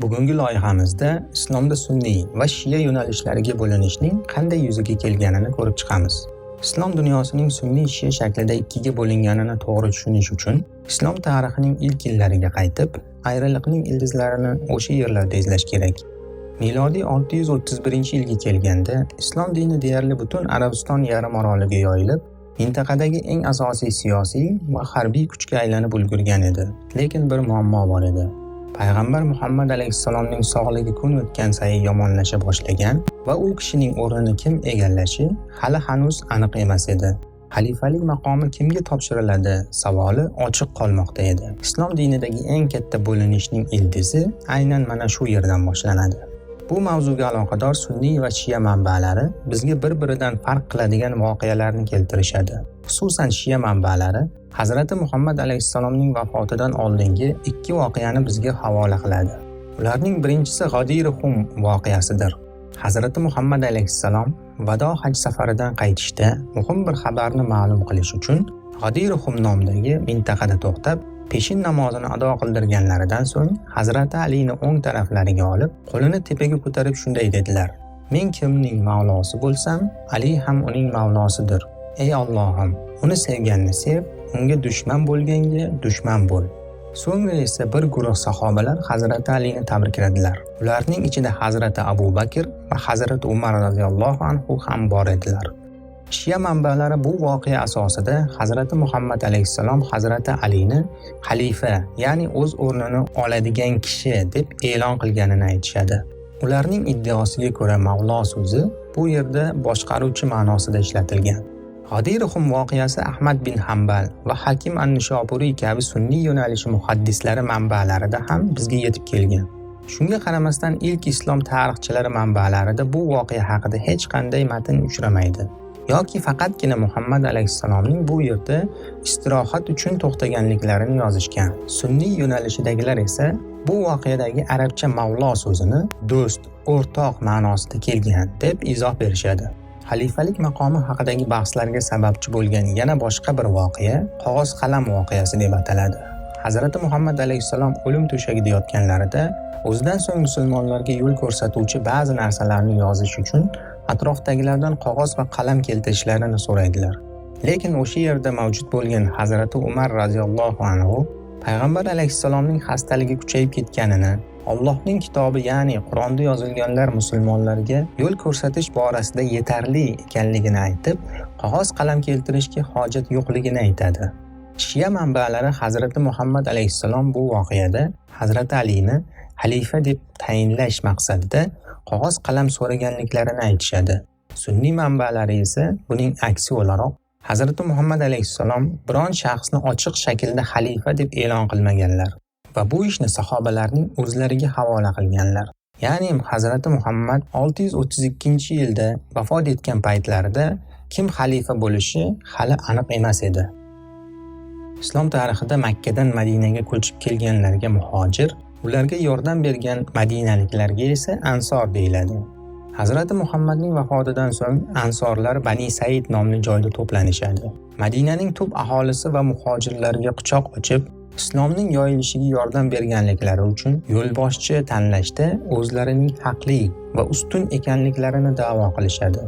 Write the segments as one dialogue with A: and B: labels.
A: Bugungi loyihamizda islomda sunniy va shiya yo'nalishlariga bo'linishning qanday yuzaga kelganini ko'rib chiqamiz. Islom dunyosining sunniy shiya shaklida ikkiga bo'linganini to'g'ri tushunish uchun islom tarixining ilk yillariga qaytib, ayriliqning ildizlarini o'sha yerlarda izlash kerak. Milodiy 631-yilga kelganda islom dini deyarli butun Arabiston yarim oroliga yoyilib, mintaqadagi eng asosiy siyosiy va harbiy kuchga aylanib ulgurgan edi. Lekin bir muammo bor edi. Payg'ambar Muhammad alayhissalomning sog'ligi kun o'tgan sayin yomonlasha boshlagan va u kishining o'rnini kim egallashi hali hanuz aniq emas edi. Xalifalik maqomi kimga topshiriladi savoli ochiq qolmoqda edi. Islom dinidagi eng katta bo'linishning ildizi aynan mana shu yerdan boshlanadi. Bu mavzuga aloqador sunniy va shiya manbalari bizga bir-biridan farq qiladigan voqealarni keltirishadi. Xususan shiya manbalari Hazrati Muhammad alayhissalomning vafotidan oldingi ikki voqeani bizga havola qiladi. Ularning birinchisi G'adir xum voqeasidir. Hazrati Muhammad alayhissalom Vado haj safaridan qaytishda muhim bir xabarni ma'lum qilish uchun G'adir xum nomidagi mintaqada to'xtab, peshin namozini ado qildirganlaridan so'ng Hazrati Alini o'ng taraflariga olib, qo'lini tepaga ko'tarib shunday dedilar: Men kimning mavlosi bo'lsam, Ali ham uning mavlosidir. Ey Allohim, uni sevganni sev, unga dushman bo'lganga dushman bo'l. So'ngra esa bir guruh sahobalar Hazrati Alini tabrikladilar. Ularning ichida Hazrati Abu Bakr va Hazrati Umar radhiyallohu anhu ham bor edilar. Shiya manbalari bu voqea asosida Hazrati Muhammad alayhissalom Hazrati Alini xalifa, ya'ni o'z o'rnini oladigan kishi deb e'lon qilganini aytishadi. Ularning iddaosiga ko'ra Mavlo so'zi bu yerda boshqaruvchi ma'nosida ishlatilgan. G'adirxum voqeasi Ahmad bin Hambal va Hakim an-Nishoburiy kabi sunniy yo'nalishi muhaddislari manbalarida ham bizga yetib kelgan. Shunga qaramasdan ilk islom tarixchilari manbalarida bu voqea haqida hech qanday matn uchramaydi. yoki faqatgina Muhammad alayhissalomning bu yerda istirohat uchun to'xtaganliklarini yozishgan. Sunniy yo'nalishidagilar esa bu voqeadagi arabcha mavlo so'zini do'st, o'rtoq ma'nosida kelgan deb izoh berishadi. Xalifalik maqomi haqidagi bahslarga sababchi bo'lgan yana boshqa bir voqea qog'oz qalam voqeasi deb ataladi. Hazrati Muhammad alayhissalom o'lim to'shagida yotganlarida o'zidan so'ng musulmonlarga yo'l ko'rsatuvchi ba'zi narsalarni yozish uchun atrofdagilardan qog'oz va qalam keltirishlarini so'raydilar. Lekin o'sha yerda mavjud bo'lgan Hazrati Umar radhiyallohu anhu payg'ambar alayhissalomning xastaligi kuchayib ketganini, Allohning kitobi ya'ni Qur'onda yozilganlar musulmonlarga yo'l ko'rsatish borasida yetarli ekanligini aytib, qog'oz qalam keltirishga hojat yo'qligini aytadi. Shiya manbalari Hazrati Muhammad alayhissalom bu voqeada Hazrati Alini xalifa deb tayinlash maqsadida qog'oz qalam so'raganliklarini aytishadi. Sunniy manbalari esa buning aksi o'laroq Hazrati Muhammad alayhissalom biron shaxsni ochiq shaklda xalifa deb e'lon qilmaganlar va bu ishni sahobalarning o'zlariga havola qilganlar. Ya'ni Hazrati Muhammad 632-yilda vafot etgan paytlarida kim xalifa bo'lishi hali aniq emas edi. Islom tarixida Makka dan Madinaga ko'chib kelganlarga muhojir, ularga yordam bergan madinaliklarga esa ansor deyiladi. Hazrati Muhammadning vafotidan so'ng ansorlar Bani Said nomli joyda to'planishadi. Madinaning tub aholisi va muhojirlarga quchoq ochib, islomning yoyilishiga yordam berganliklari uchun yo'lboshchi tanlashda o'zlarining haqli va ustun ekanliklarini da'vo qilishadi.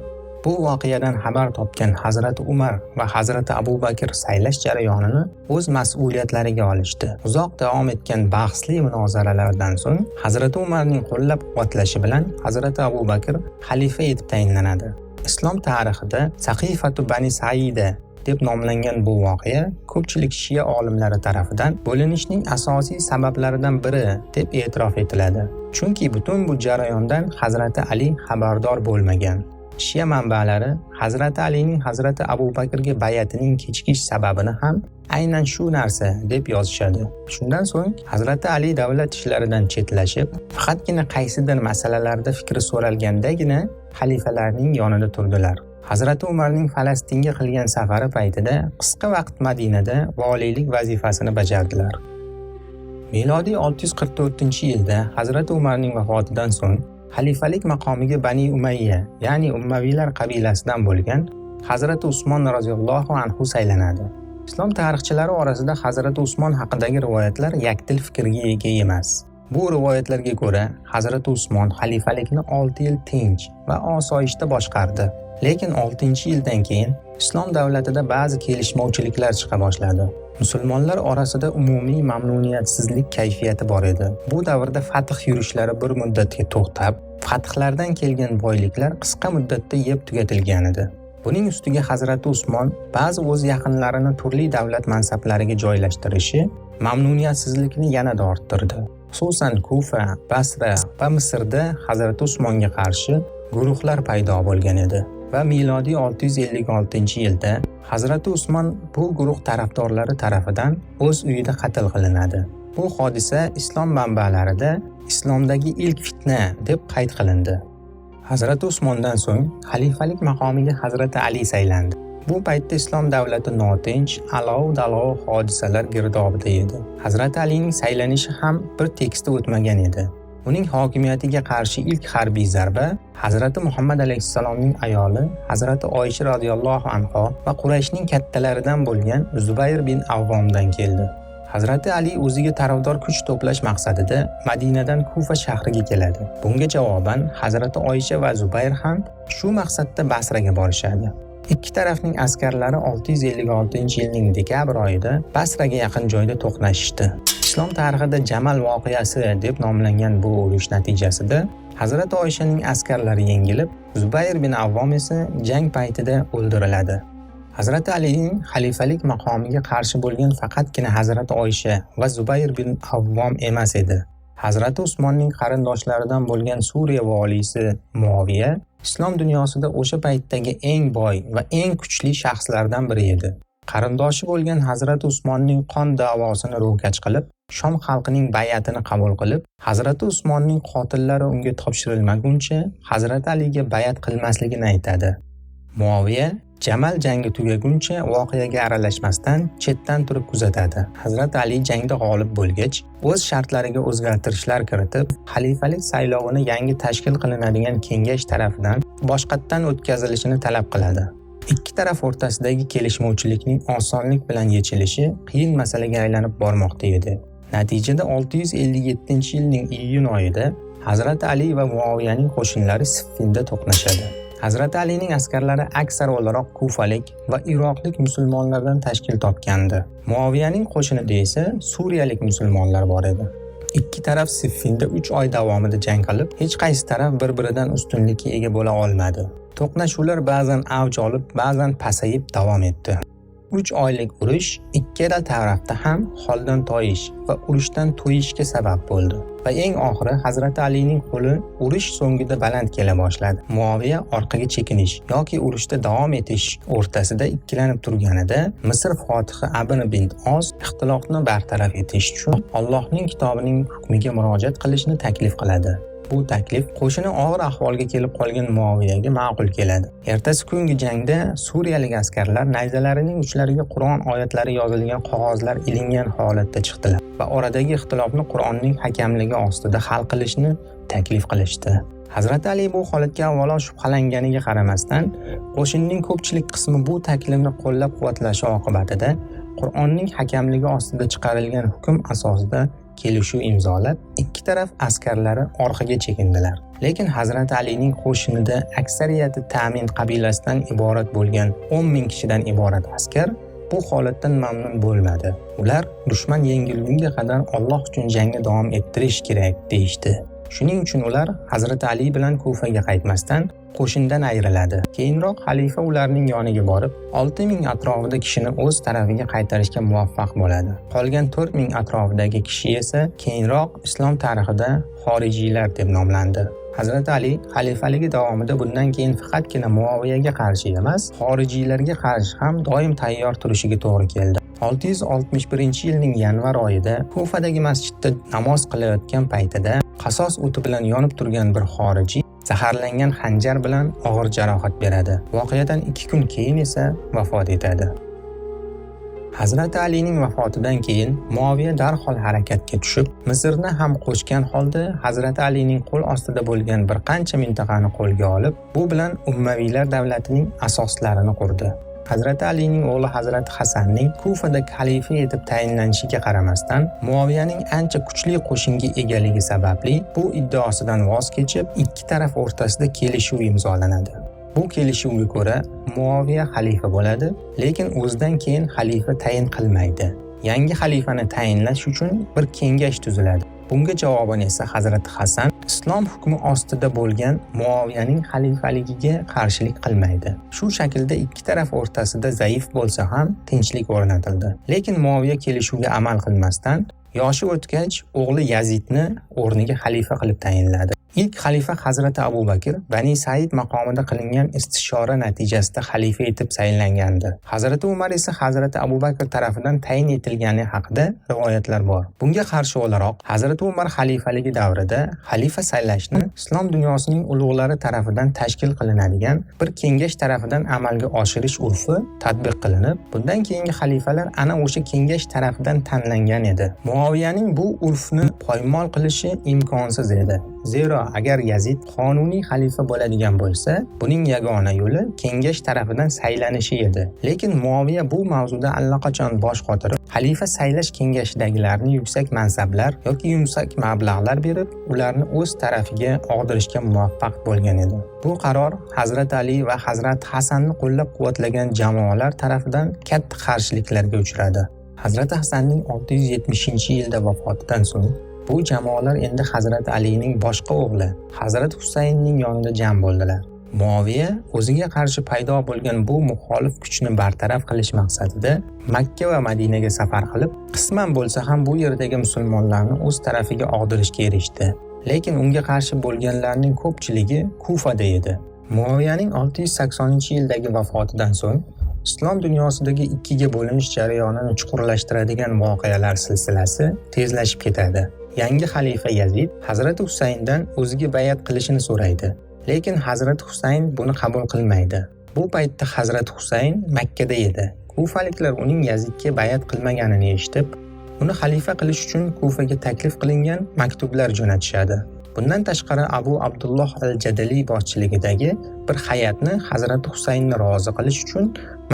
A: Bu voqeadan xabar topgan Hazrati Umar va Hazrati Abu Bakr saylash jarayonini o'z mas'uliyatlariga olishdi. Uzoq davom etgan bahsli munozaralardan so'ng Hazrati Umarning qo'llab-quvvatlashi bilan Hazrati Abu Bakr xalifa etib tayinlanadi. Islom tarixida Saqifatu Bani Saida deb nomlangan bu voqea ko'pchilik shiya olimlari tarafidan bo'linishning asosiy sabablaridan biri deb e'tirof etiladi. Chunki butun bu jarayondan Hazrati Ali xabardor bo'lmagan. Shiya manbalari Hazrati Alining Hazrati Abu Bakrga bayatining kechikish sababini ham aynan shu narsa deb yozishadi. Shundan so'ng Hazrati Ali davlat ishlaridan chetlashib, faqatgina qaysidir masalalarda fikri so'ralgandagina xalifalarning yonida turdilar. Hazrati Umarning Falastinga qilgan safari paytida qisqa vaqt Madinada voliylik vazifasini bajardilar. Milodiy 644-yilda Hazrati Umarning vafotidan so'ng xalifalik maqomiga Bani Umayya, ya'ni Ummaviylar qabilasidan bo'lgan Hazrati Usmon roziyallohu anhu saylanadi. Islom tarixchilari orasida Hazrati Usmon haqidagi rivoyatlar yakdil fikrga ega emas. Bu rivoyatlarga ko'ra, Hazrat Usmon xalifalikni 6 yil tinch va osoyishta boshqardi. Lekin 6-yildan keyin islom davlatida ba'zi kelishmovchiliklar chiqa boshladi. Musulmonlar orasida umumiy mamnuniyatsizlik kayfiyati bor edi. Bu davrda fath yurishlari bir muddatga to'xtab, fathlardan kelgan boyliklar qisqa muddatda yeb tugatilgan edi. Buning ustiga Hazrati Usmon ba'zi o'z yaqinlarini turli davlat mansablariga joylashtirishi mamnuniyatsizlikni yanada orttirdi. Xususan Kufa, Basra va Misrda Hazrati Usmonga qarshi guruhlar paydo bo'lgan edi. Va milodiy 656-yilda Hazrati Usmon bu guruh tarafdorlari tarafidan o'z uyida qatl qilinadi. Bu hodisa islom manbalarida islomdagi ilk fitna deb qayd qilindi. Hazrati Usmondan so'ng xalifalik maqomiga Hazrati Ali saylandi. Bu paytda islom davlati notinch, alov-dalov hodisalar girdobida edi. Hazrati Alining saylanishi ham bir tekisda o'tmagan edi. Uning hokimiyatiga qarshi ilk harbiy zarba Hazrati Muhammad alayhissalomning ayoli Hazrati Oysha radhiyallohu anha va Qurayshning kattalaridan bo'lgan Zubayr bin Avvomdan keldi. Hazrati Ali o'ziga tarafdor kuch to'plash maqsadida Madinadan Kufa shahriga keladi. Bunga javoban Hazrati Oysha va Zubayr ham shu maqsadda Basraga borishadi. Ikki tarafning askarlari 656-yilning dekabr oyida Basraga yaqin joyda to'qnashishdi. Islom tarixida Jamal voqeasi deb nomlangan bu urush natijasida Hazrat Oyshaning askarlari yengilib, Zubayr bin Avvom esa jang paytida o'ldiriladi. Hazrat Alining xalifalik maqomiga qarshi bo'lgan faqatgina Hazrat Oysha va Zubayr bin Avvom emas edi. Hazrat Usmonning qarindoshlaridan bo'lgan Suriya voliysi muoviya islom dunyosida o'sha paytdagi eng boy va eng kuchli shaxslardan biri edi. Qarindoshi bo'lgan Hazrat Usmonning qon da'vosini ro'kach qilib, Shom xalqining bay'atini qabul qilib, Hazrati Usmonning qotillari unga topshirilmaguncha Hazrati Aliga bay'at qilmasligini aytadi. Muaviya Jamal jangi tugaguncha voqeaga aralashmasdan chetdan turib kuzatadi. Hazrat Ali jangda g'olib bo'lgach, o'z shartlariga o'zgartirishlar kiritib, xalifalik saylovini yangi tashkil qilinadigan kengash tarafidan boshqatdan o'tkazilishini talab qiladi. Ikki taraf o'rtasidagi kelishmovchilikning osonlik bilan yechilishi qiyin masalaga aylanib bormoqda edi. Natijada 657-yilning iyun oyida Hazrat Ali va Muoviyaning qo'shinlari Siffinda to'qnashadi. Hazrat Alining askarlari aksar o'laroq kufalik va iroqlik musulmonlardan tashkil topgandi. Muoviyaning qo'shinida esa suriyalik musulmonlar bor edi. Ikki taraf Siffinda 3 oy davomida jang qilib, hech qaysi taraf bir-biridan ustunlikka ega bo'la olmadi. To'qnashuvlar ba'zan avj olib, ba'zan pasayib davom etdi. Uch oylik urush ikkala tarafda ham holdan toyish va urushdan to'yishga sabab bo'ldi. Va eng oxiri Hazrati Alining qo'li urush so'ngida baland kela boshladi. muoviya orqaga chekinish yoki urushda davom etish o'rtasida ikkilanib turganida Misr fotihi Abn bin Oz ixtilofni bartaraf etish uchun Allohning kitobining hukmiga murojaat qilishni taklif qiladi. Bu taklif qo'shini og'ir ahvolga kelib qolgan Muaviyaga ma'qul keladi. Ertasi kungi jangda suriyalik askarlar nayzalarining uchlariga Qur'on oyatlari yozilgan qog'ozlar ilingan holatda chiqdilar va oradagi ixtilofni Qur'onning hakamligi ostida hal qilishni taklif qilishdi. Hazrat Ali bu holatga avvalo shubhalanganiga qaramasdan, qo'shinning ko'pchilik qismi bu taklifni qo'llab-quvvatlashi oqibatida Qur'onning hakamligi ostida chiqarilgan hukm asosida kelishuv imzolab, ikki taraf askarlari orqaga chekindilar. Lekin Hazrat Alining qo'shinida aksariyati Ta'min qabilasidan iborat bo'lgan 10 ming kishidan iborat askar bu holatdan mamnun bo'lmadi. Ular dushman yengilgunga qadar Alloh uchun jangni davom ettirish kerak deyishdi. Shuning uchun ular Hazrat Ali bilan Kufaga qaytmasdan qo'shindan ayriladi. Keyinroq xalifa ularning yoniga borib, 6000 atrofida kishini o'z tarafiga qaytarishga muvaffaq bo'ladi. Qolgan 4000 atrofidagi kishi esa keyinroq islom tarixida xorijiylar deb nomlandi. Hazrat Ali xalifaligi davomida bundan keyin faqatgina muoviyaga qarshi emas, xorijiylarga qarshi ham doim tayyor turishiga to'g'ri keldi. 661-yilning yanvar oyida Kufadagi masjidda namoz qilayotgan paytida qasos o'ti bilan yonib turgan bir xorijiy zaharlangan xanjar bilan og'ir jarohat beradi. Voqeadan 2 kun keyin esa vafot etadi. Hazrati Alining vafotidan keyin muoviya darhol harakatga tushib, Misrni ham qo'shgan holda Hazrati Alining qo'l ostida bo'lgan bir qancha mintaqani qo'lga olib, bu bilan Ummaviylar davlatining asoslarini qurdi. Hazrati alining o'g'li hazrati hasanning kufada xalifa etib tayinlanishiga qaramasdan muoviyaning ancha kuchli qo'shinga egaligi sababli bu iddaosidan voz kechib ikki taraf o'rtasida kelishuv imzolanadi. Bu kelishuvga ko'ra muoviya xalifa bo'ladi lekin o'zidan keyin xalifa tayin qilmaydi. Yangi xalifani tayinlash uchun bir kengash tuziladi. Bunga javoban esa hazrati hasan islom hukmi ostida bo'lgan muoviyaning xalifaligiga qarshilik qilmaydi. Shu shaklda ikki taraf o'rtasida zaif bo'lsa ham tinchlik o'rnatildi. Lekin muoviya kelishuvga amal qilmasdan yoshi o'tgach o'g'li yazidni o'rniga xalifa qilib tayinladi. Ilk xalifa hazrati abu bakr bani said maqomida qilingan istishora natijasida xalifa etib saylangandi hazrati umar esa hazrati abu bakr tarafidan tayin etilgani haqida rivoyatlar bor. Bunga qarshi o'laroq hazrati umar xalifaligi davrida xalifa saylashni islom dunyosining ulug'lari tarafidan tashkil qilinadigan bir kengash tarafidan amalga oshirish urfi tatbiq qilinib bundan keyingi xalifalar ana o'sha kengash tarafidan tanlangan edi. Muoviyaning bu urfni poymol qilishi imkonsiz edi. Zero agar yazid qonuniy xalifa bo'ladigan bo'lsa buning yagona yo'li kengash tarafidan saylanishi edi. Lekin muoviya bu mavzuda allaqachon bosh qotirib xalifa saylash kengashidagilarni yuksak mansablar yoki yumsak mablag'lar berib ularni o'z tarafiga og'dirishga muvaffaq bo'lgan edi. Bu qaror hazrat ali va hazrat hasanni qo'llab quvvatlagan jamoalar tarafidan katta qarshiliklarga uchradi. Hazrati hasanning 670 yilda vafotidan so'ng bu jamoalar endi hazrat alining boshqa o'g'li hazrat husaynning yonida jam bo'ldilar. Muoviya o'ziga qarshi paydo bo'lgan bu muxolif kuchni bartaraf qilish maqsadida makka va madinaga safar qilib qisman bo'lsa ham bu yerdagi musulmonlarni o'z tarafiga og'dirishga erishdi. Lekin unga qarshi bo'lganlarning ko'pchiligi kufada edi. Muoviyaning 680 yildagi vafotidan so'ng islom dunyosidagi ikkiga bo'linish jarayonini chuqurlashtiradigan voqealar silsilasi tezlashib ketadi. Yangi xalifa yazid hazrati husayndan o'ziga bayat qilishini so'raydi. Lekin hazrati husayn buni qabul qilmaydi. Bu paytda hazrati husayn makkada edi. Kufaliklar uning yazidga bayat qilmaganini eshitib uni xalifa qilish uchun kufaga taklif qilingan maktublar jo'natishadi. Bundan tashqari abu abdulloh al jadaliy boshchiligidagi bir hay'atni hazrati husaynni rozi qilish uchun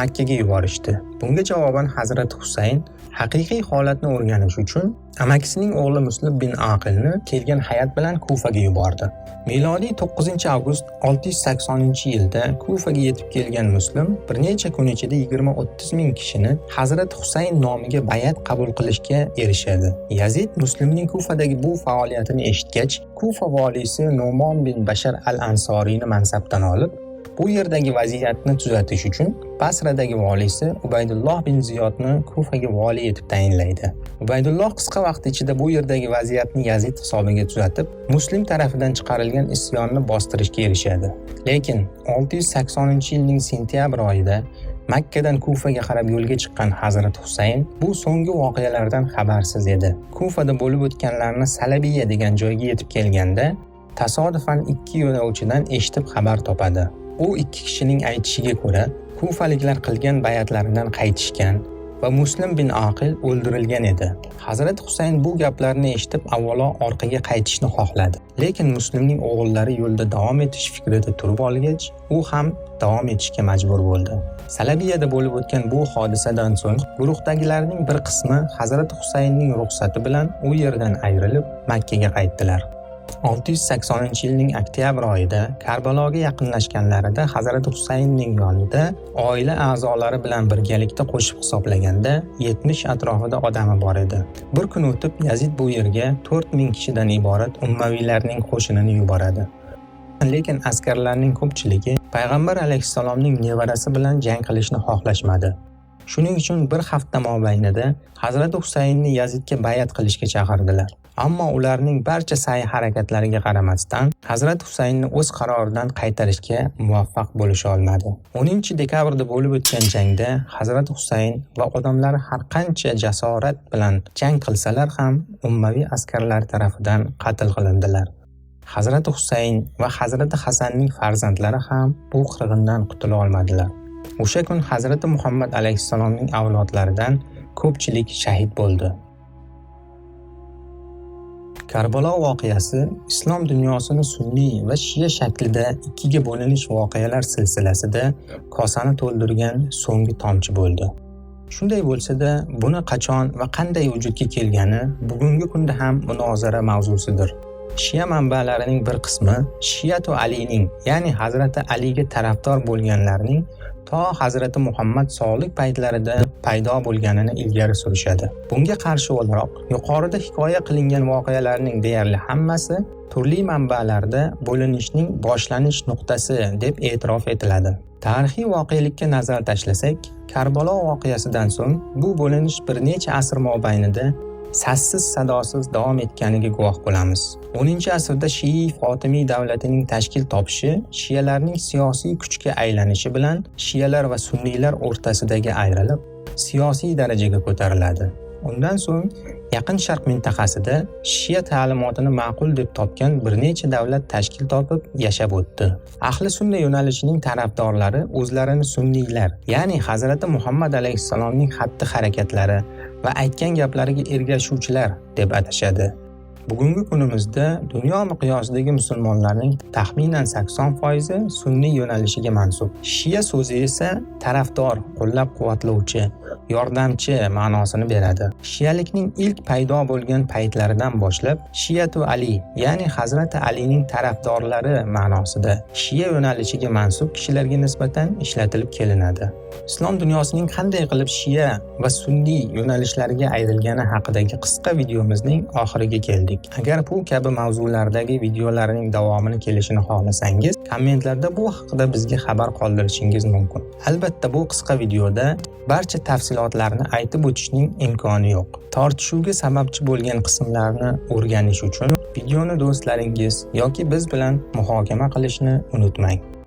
A: makkaga yuborishdi. Bunga javoban hazrati husayn haqiqiy holatni o'rganish uchun amakisining o'g'li muslim bin aqilni kelgan hay'at bilan kufaga yubordi. Milodiy 9 avgust 680 yilda kufaga yetib kelgan muslim bir necha kun ichida 20-30 ming kishini hazrati husayn nomiga bayat qabul qilishga erishadi. Yazid muslimning kufadagi bu faoliyatini eshitgach kufa voliysi nomon bin bashar al ansoriyni mansabdan olib bu yerdagi vaziyatni tuzatish uchun basradagi voliysi ubaydulloh bin ziyodni kufaga voliy etib tayinlaydi. Ubaydulloh qisqa vaqt ichida bu yerdagi vaziyatni yazid hisobiga tuzatib muslim tarafidan chiqarilgan isyonni bostirishga erishadi. Lekin 680 yilning sentyabr oyida makkadan kufaga qarab yo'lga chiqqan hazrat husayn bu so'nggi voqealardan xabarsiz edi. Kufada bo'lib o'tganlarni salabiya degan joyga yetib kelganda tasodifan ikki yo'lovchidan eshitib xabar topadi. U ikki kishining aytishiga ko'ra kufaliklar qilgan bayatlaridan qaytishgan va muslim bin aqil o'ldirilgan edi. Hazrat husayn bu gaplarni eshitib avvalo orqaga qaytishni xohladi. Lekin muslimning o'g'illari yo'lda davom etish fikrida turib olgach u ham davom etishga majbur bo'ldi. Salabiyada bo'lib o'tgan bu hodisadan so'ng guruhdagilarning bir qismi hazrat husaynning ruxsati bilan u yerdan ayrilib makkaga qaytdilar. 680 yilning oktyabr oyida Karbaloga yaqinlashganlarida Hazrat Husaynning yonida oila a'zolari bilan birgalikda qo'shib hisoblaganda 70 atrofida odami bor edi. Bir kun o'tib Yazid bu yerga 4000 kishidan iborat ummaviylarning qo'shinini yuboradi. Lekin askarlarning ko'pchiligi payg'ambar alayhissalomning nevarasi bilan jang qilishni xohlashmadi. Shuning uchun bir hafta mobaynida Hazrat Husaynni Yazidga bayat qilishga chaqirdilar. Ammo ularning barcha sa'y harakatlariga qaramasdan hazrat husaynni o'z qaroridan qaytarishga muvaffaq bo'lisha olmadi 10 dekabrda bo'lib o'tgan jangda hazrat husayn va odamlari har qancha jasorat bilan jang qilsalar ham ummaviy askarlar tarafidan qatl qilindilar. Hazrati husayn va hazrati hasanning farzandlari ham bu qirg'indan qutula olmadilar. O'sha kun hazrati muhammad alayhissalomning avlodlaridan ko'pchilik shahid bo'ldi. Karbalo voqeasi islom dunyosini sunniy va shiya shaklida ikkiga bo'linish voqealar silsilasida kosani to'ldirgan so'nggi tomchi bo'ldi. Shunday bo'lsa-da, buni qachon va qanday vujudga kelgani bugungi kunda ham munozara mavzusidir. Shiya manbalarining bir qismi Shiyatu Alining, ya'ni Hazrati Aliga tarafdor bo'lganlarning to Hazrati Muhammad solih paytlarida paydo bo'lganini ilgari surishadi. Bunga qarshi o'laroq, yuqorida hikoya qilingan voqealarning deyarli hammasi turli manbalarda bo'linishning boshlanish nuqtasi deb e'tirof etiladi. Tarixiy voqelikka nazar tashlasak, Karbalo voqeasidan so'ng bu bo'linish bir necha asr mobaynida sassiz sadosiz davom etganiga guvoh bo'lamiz. 10-asrda shiiy Fotimiy davlatining tashkil topishi shiyalarning siyosiy kuchga aylanishi bilan shiyalar va sunniylar o'rtasidagi ajralib siyosiy darajaga ko'tariladi. Undan so'ng Yaqin Sharq mintaqasida Shia ta'limotini ma'qul deb topgan bir necha davlat tashkil topib yashab o'tdi. Ahli sunna yo'nalishining tarafdorlari o'zlarini sunniylar, ya'ni Hazrati Muhammad alayhissalomning xatti-harakatlari va aytgan gaplariga ergashuvchilar deb atashadi. Bugungi kunimizda dunyo miqyosidagi musulmonlarning taxminan 80% sunniy yo'nalishiga mansub. Shiya so'zi esa tarafdor, qo'llab-quvvatlovchi, yordamchi ma'nosini beradi. Shiyalikning ilk paydo bo'lgan paytlaridan boshlab Shiyatu Ali, ya'ni Hazrati Alining tarafdorlari ma'nosida Shiya yo'nalishiga mansub kishilarga nisbatan ishlatilib kelinadi. Islom dunyosining qanday qilib Shiya va sunniy yo'nalishlariga ayrilgani haqidagi qisqa videomizning oxiriga keldik. Agar bu kabi mavzulardagi videolarning davomini kelishini xohlasangiz, kommentlarda bu haqida bizga xabar qoldirishingiz mumkin. Albatta bu qisqa videoda barcha tafsilotlarni aytib o'tishning imkoni yo'q. Tortishuvga sababchi bo'lgan qismlarni o'rganish uchun videoni do'stlaringiz yoki biz bilan muhokama qilishni unutmang.